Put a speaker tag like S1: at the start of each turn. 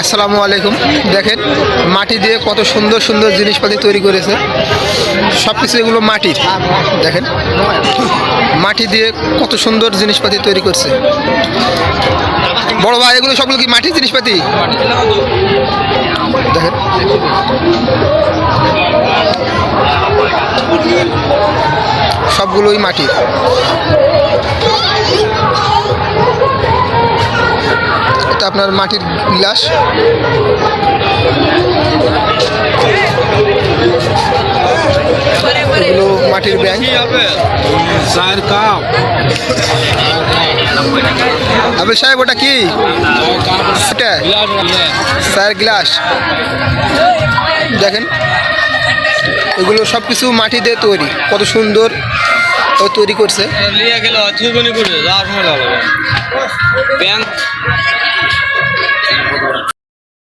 S1: আসসালামু আলাইকুম। দেখেন, মাটি দিয়ে কত সুন্দর সুন্দর জিনিসপাতি তৈরি করেছে। সব কিছু এগুলো মাটির। দেখেন, মাটি দিয়ে কত সুন্দর জিনিসপাতি তৈরি করছে। বড় ভাই, এগুলো সবগুলো কি মাটির জিনিসপাতি? দেখেন। সবগুলোই মাটির। আপনার মাটির গ্লাস। এগুলো মাটির ব্যাংক। আবে সাহেব, ওটা কি? Sir glass. দেখেন, এগুলো সব কিছু মাটি দিয়ে তৈরি। কত সুন্দর ও তৈরি করছে।
S2: লিয়ে ব্যাংক